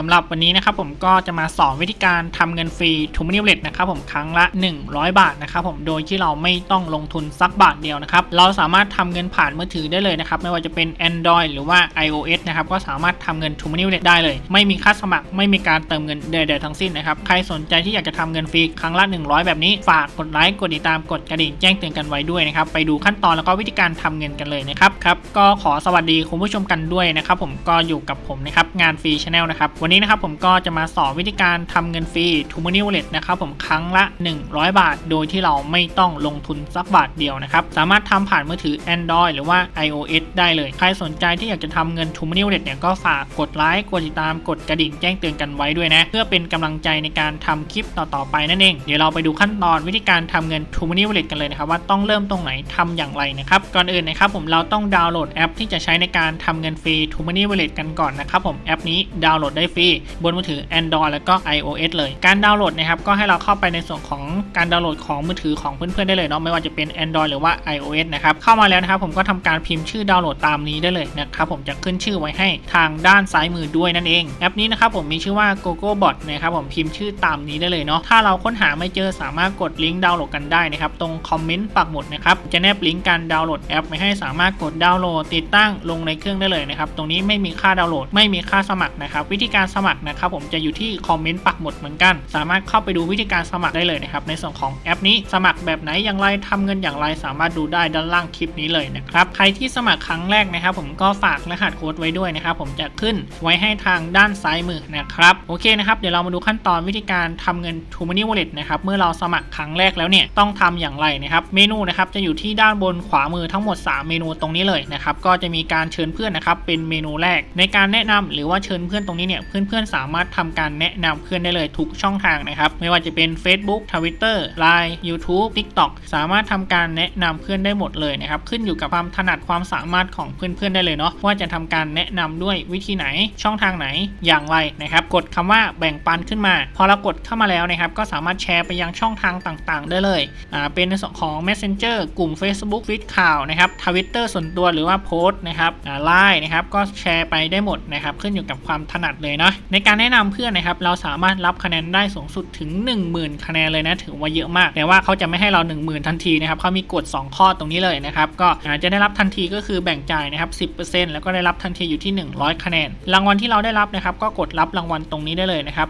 สำหรับวันนี้นะครับผมก็จะมาสอนวิธีการทำเงินฟรีทูมินิเลตนะครับผมครั้งละ 100 บาทนะครับผมโดยที่เราไม่ต้องลงทุนสักบาทเดียวนะครับเราสามารถทำเงินผ่านมือถือได้เลยนะครับไม่ว่าจะเป็น Android หรือว่า iOS นะครับก็สามารถทำเงินทูมินิเลตได้เลย ไม่มีค่าสมัครไม่มีการเติมเงินใดๆทั้งสิ้นนะครับใครสนใจที่อยากจะทำเงินฟรีครั้งละ 100 แบบนี้ฝากกดไลค์กดติดตามกดกระดิ่งแจ้งเตือนกันไว้ด้วยนะครับไปดูขั้นตอนแล้วก็วิธีการทำเงินกันเลยนะครับครับก็ขอสวัสดีคุณผู้ชมกันด้วยนะครับผมก็อยู่กับผมนะครับงานฟรีชาแนลนะครับวันนี้นะครับผมก็จะมาสอนวิธีการทำเงินฟรีทูมินิวเลตนะครับผมครั้งละ 100 บาท โดยที่เราไม่ต้องลงทุนสักบาทเดียวนะครับ สามารถทำผ่านมือถือ Android หรือว่า iOS ได้เลย ใครสนใจที่อยากจะทำเงินทูมินิวเลตเนี่ยก็ฝากกดไลค์กดติดตามกดกระดิ่งแจ้งเตือนกันไว้ด้วยนะ เพื่อเป็นกำลังใจในการทำคลิปต่อๆไปนั่นเอง เดี๋ยวเราไปดูขั้นตอนวิธีการทำเงินทูมินิวเลตกันเลยนะครับว่าต้องเริ่มตรงไหนทำอย่างไรนะครับก่อนอื่นนะครับผมเราต้องดาวน์โหลดแอป ที่จะใช้ในการทำเงินฟรีทูมินิวเลตกันก่อนนะครับผมแอปนี้ดาวน์โหลดได้ฟรีบนมือถือ Android แล้วก็ iOS เลย การดาวน์โหลดนะครับก็ให้เราเข้าไปในส่วนของการดาวน์โหลดของมือถือของเพื่อนๆได้เลยเนาะไม่ว่าจะเป็น Android หรือว่า iOS นะครับเข้ามาแล้วนะครับผมก็ทำการพิมพ์ชื่อดาวน์โหลดตามนี้ได้เลยนะครับผมจะขึ้นชื่อไว้ให้ทางด้านซ้ายมือด้วยนั่นเองแอปนี้นะครับผมมีชื่อว่า GoGo Bot นะครับผมพิมพ์ชื่อตามนี้ได้เลยเนาะถ้าเราค้นหาไม่เจอสามารถกดลิงก์ดาวน์โหลดกันได้นะครับตรงคอมเมนต์ปักหมุดนะครับจะแนบลิงก์การดาวน์โหลดแอปไว้ให้สามารถกดดาวน์โหลดติดตั้งลงในเครื่องได้เลยนะครับตรงนี้ไม่มีค่าดาวน์โหลดไม่มีค่าสมัครนะครับวิธีการการสมัครนะครับผมจะอยู่ที่คอมเมนต์ปักหมุดเหมือนกัน สามารถเข้าไปดูวิธีการสมัครได้เลยนะครับในส่วนของแอปนี้สมัครแบบไหนอย่างไรทำเงินอย่างไร สามารถดูได้ด้านล่างคลิปนี้เลยนะครับใครที่สมัครครั้งแรกนะครับ ผมก็ฝากรหัสโค้ดไว้ด้วยนะครับผมจะขึ้นไว้ให้ทางด้านซ้ายมือนะครับโอเคนะครับเดี๋ยวเรามาดูขั้นตอนวิธีการทำเงิน t o m o n e y Wallet นะครับเมื่อเราสมัครครั้งแรกแล้วเนี่ยต้องทำอย่างไรนะครับเมนูนะครับจะอยู่ที่ด้านบนขวามือทั้งหมด 3 เมนูตรงนี้เลยนะครับก็จะมีการเชิญเพื่อนนะครับเป็นเมนูแรกในการแนะนำหรือว่าเชิญเพื่อนตรงนี้เนี่ยเพื่อนๆ สามารถทำการแนะนำเพื่อนได้เลยทุกช่องทางนะครับ ไม่ว่าจะเป็น Facebook Twitter Line YouTube TikTok สามารถทำการแนะนำเพื่อนได้หมดเลยนะครับ ขึ้นอยู่กับความถนัดความสามารถของเพื่อนๆได้เลยเนาะว่าจะทำการแนะนำด้วยวิธีไหนช่องทางไหนอย่างไรนะครับ กดคำว่าแบ่งปันขึ้นมา พอเรากดเข้ามาแล้วนะครับ ก็สามารถแชร์ไปยังช่องทางต่างๆ ได้เลยอ่าเป็นในส่วนของ Messenger กลุ่ม Facebook ฟีดข่าวนะครับทวิตเตอร์ส่วนตัวหรือว่าโพสต์นะครับไลน์นะครับก็แชร์ไปได้หมดนะครับขึ้นอยู่กับความถนัดเลยนะในการแนะนำเพื่อนนะครับเราสามารถรับคะแนนได้สูงสุดถึง 10,000 คะแนนเลยนะถือว่าเยอะมากแต่ว่าเขาจะไม่ให้เรา 10,000 ทันทีนะครับเขามีกฎ2 ข้อตรงนี้เลยนะครับก็อาจจะได้รับทันทีก็คือแบ่งจ่ายนะครับ10%แล้วก็ได้รับทันทีอยู่ที่ 100 คะแนน รางวัลที่เราได้รับนะครับก็กดรับรางวัลตรงนี้ได้เลยนะครับ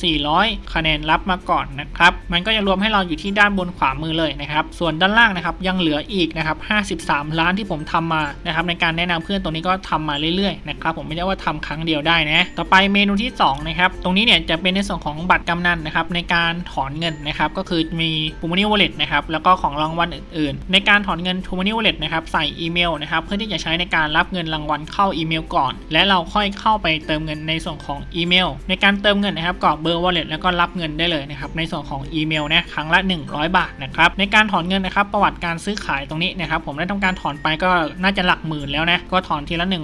1,400 คะแนนรับมาก่อนนะครับมันก็จะรวมให้เราอยู่ที่ด้านบนขวามือเลยนะครับส่วนด้านล่างนะครับยังเหลืออีกนะครับ53 ล้านที่ผมทำมานะครับในการแนะนำเพื่อนตรงนี้ก็ทำมาเรื่อยๆนะครับผมไม่ได้ว่าทำครั้งเดียวได้นะต่อไปเมนูที่2นะครับตรงนี้เนี่ยจะเป็นในส่วนของบัตรกำนันนะครับในการถอนเงินนะครับก็คือมี t o m o n e y Wallet นะครับแล้วก็ของรางวัลอื่นๆ ในการถอนเงิน t o m o n e y Wallet นะครับใส่อีเมลนะครับเพื่อที่จะใช้ในการรับเงินรางวัลเข้าอีเมลก่อน และเราค่อยเข้าไปเติมเงินในส่วนของอีเมล ในการเติมเงินนะครับกรอกเบอร์ wallet แล้วก็รับเงินได้เลยนะครับในส่วนของอีเมลนะครั้งละ 100 บาทนะครับในการถอนเงินนะครับประวัติการซื้อขายตรงนี้นะครับผมได้ทำการถอนไปก็น่าจะหลักหมื่นแล้วนะก็ถอนทีละ 100 100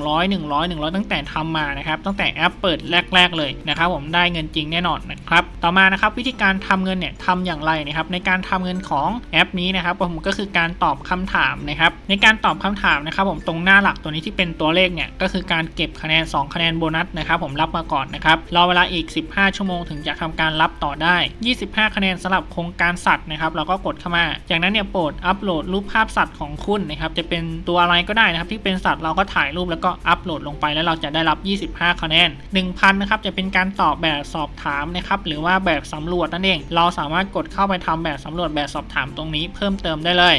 100 ตั้งแต่ทำมานะครับตั้งแต่แอปเปิดแรก ๆ เลยนะครับผมได้เงินจริงแน่นอนนะครับ ต่อมานะครับวิธีการทำเงินเนี่ยทำอย่างไรนะครับในการทำเงินของแอปนี้นะครับผมก็คือการตอบคำถามนะครับในการตอบคำถามนะครับผมตรงหน้าหลักตัวนี้ที่เป็นตัวเลขเนี่ยก็คือการเก็บคะแนน 2 คะแนนโบนัสนะครับผมรับมาก่อนนะครับรอเวลาอีก 15 ชั่วโมงถึงจะทำการรับต่อได้ 25 คะแนนสำหรับโครงการสัตว์นะครับเราก็กดเข้ามา จากนั้นเนี่ยโปรดอัปโหลดรูปภาพสัตว์ของคุณนะครับจะเป็นตัวอะไรก็ได้นะครับที่เป็นสัตว์เราก็ถ่ายรูปแล้วก็อัปโหลดลงไปแล้วเราจะได้รับ 25 คะแนน1,000 นะครับ จะเป็นการตอบแบบสอบถามนะครับ หรือว่าแบบสำรวจนั่นเอง เราสามารถกดเข้าไปทำแบบสำรวจแบบสอบถามตรงนี้เพิ่มเติมได้เลย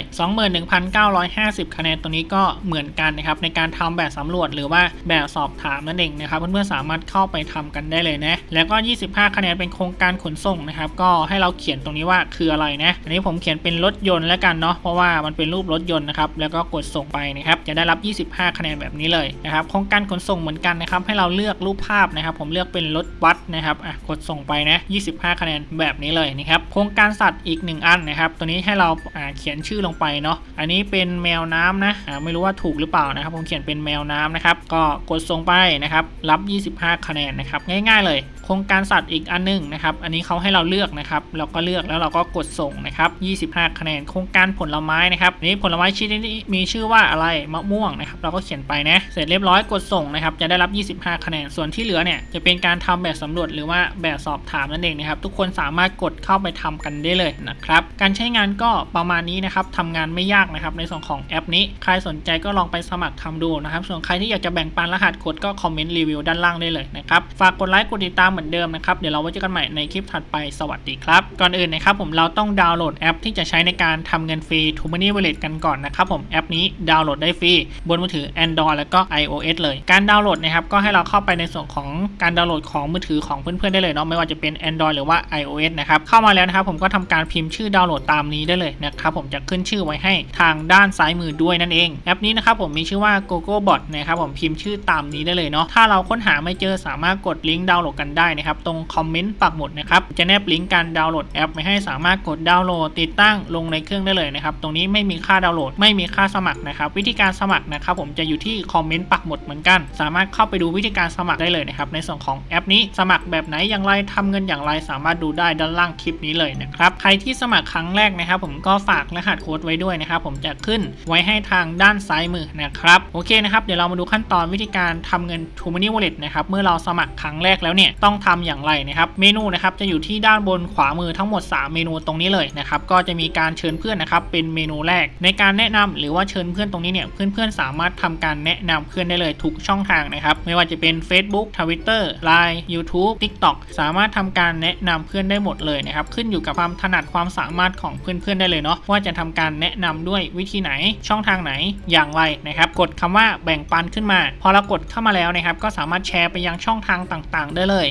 21,950 คะแนนตรงนี้ก็เหมือนกันนะครับ ในการทำแบบสำรวจหรือว่าแบบสอบถามนั่นเองนะครับ เพื่อนๆสามารถเข้าไปทำกันได้เลยนะ แล้วก็ 25 คะแนนเป็นโครงการขนส่งนะครับ ก็ให้เราเขียนตรงนี้ว่าคืออะไรนะ อันนี้ผมเขียนเป็นรถยนต์แล้วกันเนาะ เพราะว่ามันเป็นรูปรถยนต์นะครับ แล้วก็กดส่งไปนะครับ จะได้รับ 25 คะแนนแบบนี้เลยนะครับ โครงการขนส่งเหมือนกันนะครับ ให้เราเลือกรูปภาพนะครับผมเลือกเป็นรถบัสนะครับอะกดส่งไปนะ 25 คะแนนแบบนี้เลยนะครับโครงการสัตว์อีก 1 อันนะครับตัวนี้ให้เราอ่าเขียนชื่อลงไปเนาะอันนี้เป็นแมวน้ำนะอ่าไม่รู้ว่าถูกหรือเปล่านะครับผมเขียนเป็นแมวน้ำนะครับก็กดส่งไปนะครับรับ 25 คะแนนนะครับง่าย ๆเลย โครงการสัตว์อีกอันหนึงนะครับ อันนี้เขาให้เราเลือกนะครับ เราก็เลือกแล้วเราก็กดส่งนะครับ 25 คะแนน โครงการผลไม้นะครับนี้ผลไม้ชนิดนี้มีชื่อว่าอะไรมะม่วงนะครับ เราก็เขียนไปนะ เสร็จเรียบร้อยกดส่งนะครับ จะได้รับ 25 คะแนน ส่วนที่เหลือเนี่ยจะเป็นการทำแบบสำรวจหรือว่าแบบสอบถามนั่นเองนะครับ ทุกคนสามารถกดเข้าไปทำกันได้เลยนะครับ การใช้งานก็ประมาณนี้นะครับทำงานไม่ยากนะครับ ในส่วนของแอปนี้ ใครสนใจก็ลองไปสมัครทำดูนะครับ ส่วนใครที่อยากจะแบ่งปันรหัสโค้ดก็คอมเมนต์รีวิวด้านล่างได้เลยนะครับ ฝากกดไลค์กดติดตามเหมือนเดิมนะครับ เดี๋ยวเราไว้เจอกันใหม่ในคลิปถัดไปสวัสดีครับ ก่อนอื่นนะครับผมเราต้องดาวน์โหลดแอปที่จะใช้ในการทำเงินฟรี t o m o n e y Wallet กันก่อนนะครับผมแอปนี้ดาวน์โหลดได้ฟรีบนมือถือ Android แล้วก็ iOS เลย การดาวน์โหลดนะครับก็ให้เราเข้าไปในส่วนของการดาวน์โหลดของมือถือของเพื่อนๆได้เลยเนาะไม่ว่าจะเป็น Android หรือว่า iOS นะครับเข้ามาแล้วนะครับผมก็ทำการพิมพ์ชื่อดาวน์โหลดตามนี้ได้เลยนะครับผมจะขึ้นชื่อไว้ให้ทางด้านซ้ายมือด้วยนั่นเองแอปนี้นะครับผมมีชื่อว่า GoGo Bot นะครับผมพิมพ์ชื่อตามนี้ได้เลยเนาะถ้าเราค้นหาไม่เจอสามารถกดลิงก์ดาวน์โหลดกันได้นะครับ ตรงคอมเมนต์ปักหมุดนะครับ จะแนบลิงก์การดาวน์โหลดแอปไว้ให้สามารถกดดาวน์โหลดติดตั้งลงในเครื่องได้เลยนะครับ ตรงนี้ไม่มีค่าดาวน์โหลด ไม่มีค่าสมัครนะครับ วิธีการสมัครนะครับ ผมจะอยู่ที่คอมเมนต์ปักหมุดเหมือนกัน สามารถเข้าไปดูวิธีการสมัครได้เลยนะครับ ในส่วนของแอปนี้สมัครแบบไหนอย่างไรทำเงินอย่างไร สามารถดูได้ด้านล่างคลิปนี้เลยนะครับ ใครที่สมัครครั้งแรกนะครับ ผมก็ฝากรหัสโค้ดไว้ด้วยนะครับ ผมจะขึ้นไว้ให้ทางด้านซ้ายมือนะครับ โอเคนะครับ เดี๋ยวเรามาดูขั้นตอนวิธีการทำเงิน t o m o n e y Wallet นะครับ เมื่อเราสมัครครั้งแรกแล้วเนี่ย ต้ององทำอย่างไรนะครับ เมนูนะครับจะอยู่ที่ด้านบนขวามือทั้งหมด 3 เมนูตรงนี้เลยนะครับ ก็จะมีการเชิญเพื่อนนะครับ เป็นเมนูแรก ในการแนะนำหรือว่าเชิญเพื่อนตรงนี้เนี่ยเพื่อนๆสามารถทำการแนะนำเพื่อนได้เลยทุกช่องทางนะครับ ไม่ว่าจะเป็น Facebook Twitter Line YouTube TikTok สามารถทำการแนะนำเพื่อนได้หมดเลยนะครับ ขึ้นอยู่กับความถนัดความสามารถของเพื่อนๆได้เลยเนาะว่าจะทำการแนะนำด้วยวิธีไหนช่องทางไหนอย่างไรนะครับ กดคำว่าแบ่งปันขึ้นมา พอเรากดเข้ามาแล้วนะครับ ก็สามารถแชร์ไปยังช่องทางต่าง ๆ ได้เลย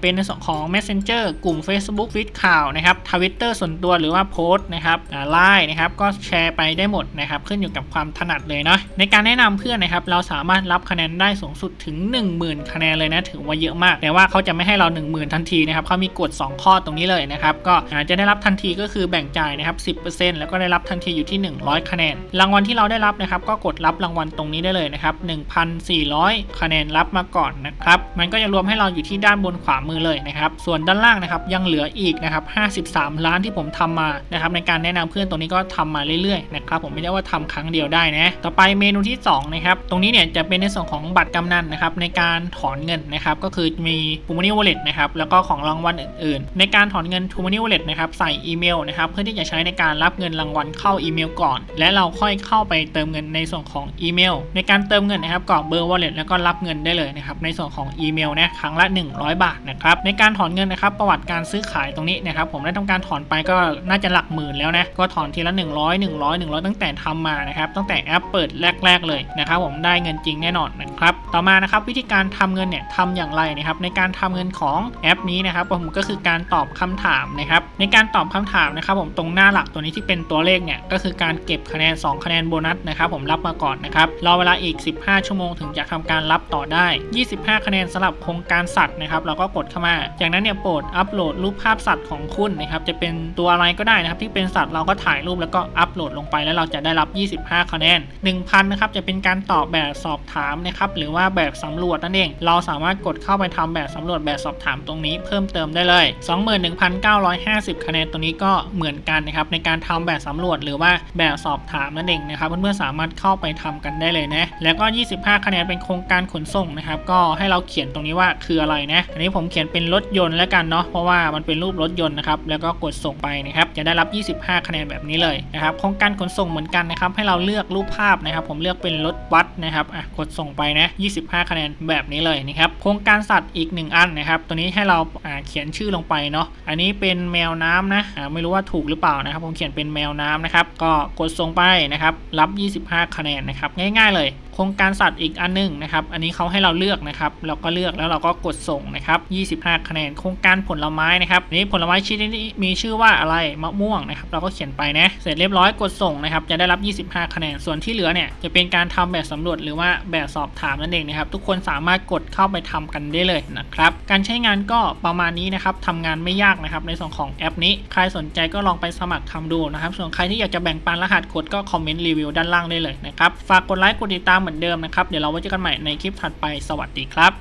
เป็นในส่วนของ Messenger กลุ่ม Facebook ฟีดข่าวนะครับทวิตเตอร์ส่วนตัวหรือว่าโพสต์นะครับไลน์นะครับก็แชร์ไปได้หมดนะครับขึ้นอยู่กับความถนัดเลยเนาะในการแนะนำเพื่อนนะครับเราสามารถรับคะแนนได้สูงสุดถึง 10,000 คะแนนเลยนะถือว่าเยอะมาก แต่ว่าเขาจะไม่ให้เรา 10,000 ทันทีนะครับเขามีกฎ2 ข้อตรงนี้เลยนะครับก็จจะได้รับทันทีก็คือแบ่งจ่ายนะครับ10%แล้วก็ได้รับทันทีอยู่ที่ 100 คะแนน รางวัลที่เราได้รับนะครับก็กดรับรางวัลตรงนี้ได้เลยนะครับ1,400 คะแนนรับมาก่อนนะครับมันก็จะรวมให้เราอยู่ที่ด้านบนขวามือเลยนะครับ ส่วนด้านล่างนะครับยังเหลืออีกนะครับ 53 ล้านที่ผมทำมานะครับในการแนะนำเพื่อนตรงนี้ก็ทำมาเรื่อยๆนะครับผมไม่ได้ว่าทำครั้งเดียวได้นะต่อไปเมนูที่2นะครับตรงนี้เนี่ยจะเป็นในส่วนของบัตรกำนันนะครับในการถอนเงินนะครับก็คือมี t o m o n e y Wallet นะครับแล้วก็ของรางวัลอื่นๆ ในการถอนเงิน t o m o n e y Wallet นะครับใส่อีเมลนะครับเพื่อที่จะใช้ในการรับเงินรางวัลเข้าอีเมลก่อน และเราค่อยเข้าไปเติมเงินในส่วนของอีเมล ในการเติมเงินนะครับกรอกเบอร์ wallet แล้วก็รับเงินได้เลยนะครับในส่วนของอีเมลนะครั้งละ 100บาทนะครับในการถอนเงินนะครับประวัติการซื้อขายตรงนี้นะครับผมได้ทำการถอนไปก็น่าจะหลักหมื่นแล้วนะก็ถอนทีละ 100 100 100 ตั้งแต่ทำมานะครับตั้งแต่แอปเปิดแรก ๆ เลยนะครับผมได้เงินจริงแน่นอนนะ ครับ ต่อมานะครับวิธีการทำเงินเนี่ยทำอย่างไรนะครับในการทำเงินของแอปนี้นะครับผมก็คือการตอบคำถามนะครับในการตอบคำถามนะครับผมตรงหน้าหลักตัวนี้ที่เป็นตัวเลขเนี่ยก็คือการเก็บคะแนน 2 คะแนนโบนัสนะครับผมรับมาก่อนนะครับรอเวลาอีก 15 ชั่วโมงถึงจะทำการรับต่อได้ 25 คะแนนสำหรับโครงการสัตว์นะครับเราก็กดเข้ามา จากนั้นเนี่ยโปรดอัปโหลดรูปภาพสัตว์ของคุณนะครับจะเป็นตัวอะไรก็ได้นะครับที่เป็นสัตว์เราก็ถ่ายรูปแล้วก็อัปโหลดลงไปแล้วเราจะได้รับ 25 คะแนน 1,000นะครับจะเป็นการตอบแบบสอบถามนะครับหรือว่าแบบสำรวจนั่นเอง เราสามารถกดเข้าไปทำแบบสำรวจแบบสอบถามตรงนี้เพิ่มเติมได้เลย 21,950 คะแนนตรงนี้ก็เหมือนกันนะครับในการทำแบบสำรวจหรือว่าแบบสอบถามนั่นเองนะครับเพื่อนๆสามารถเข้าไปทำกันได้เลยนะแล้วก็ 25 คะแนนเป็นโครงการขนส่งนะครับก็ให้เราเขียนตรงนี้ว่าคืออะไรนะอันนี้ผมเขียนเป็นรถยนต์แล้วกันเนาะเพราะว่ามันเป็นรูปรถยนต์นะครับแล้วก็กดส่งไปนะครับจะได้รับ 25 คะแนนแบบนี้เลยนะครับโครงการขนส่งเหมือนกันนะครับให้เราเลือกรูปภาพนะครับ ผมเลือกเป็นรถบัสนะครับอะกดส่งไปนะ 25 คะแนนแบบนี้เลยนะครับ โครงการสัตว์อีก 1 อันนะครับ ตัวนี้ให้เราาเขียนชื่อลงไปเนาะ อันนี้เป็นแมวน้ำนะไม่รู้ว่าถูกหรือเปล่านะครับ ผมเขียนเป็นแมวน้ำนะครับ ก็กดส่งไปนะครับ รับ 25 คะแนนนะครับ ง่าย ๆเลย โครงการสัตว์อีกอันหนึงนะครับ อันนี้เขาให้เราเลือกนะครับ เราก็เลือกแล้วเราก็กดส่งนะครับ 25 คะแนน โครงการผลไม้นะครับอันนี้ผลไม้ชิดนี้มีชื่อว่าอะไรมะม่วงนะครับ เราก็เขียนไปนะ เสร็จเรียบร้อยกดส่งนะครับ จะได้รับ 25 คะแนน ส่วนที่เหลือเนี่ยจะเป็นการทำแบบสำรวจหรือว่าแบบสอบถามนั่นเองนะครับ ทุกคนสามารถกดเข้าไปทำกันได้เลยนะครับ การใช้งานก็ประมาณนี้นะครับทำงานไม่ยากนะครับในส่วนของแอปนี้ ใครสนใจก็ลองไปสมัครทำดูนะครับ ส่วนใครที่อยากจะแบ่งปันรหัสกดก็คอมเมนต์รีวิวด้านล่างได้เลยนะครับ ฝากกดไลค์กดติดตามเหมือนเดิมนะครับ เดี๋ยวเราไว้เจอกันใหม่ในคลิปถัดไป สวัสดีครับ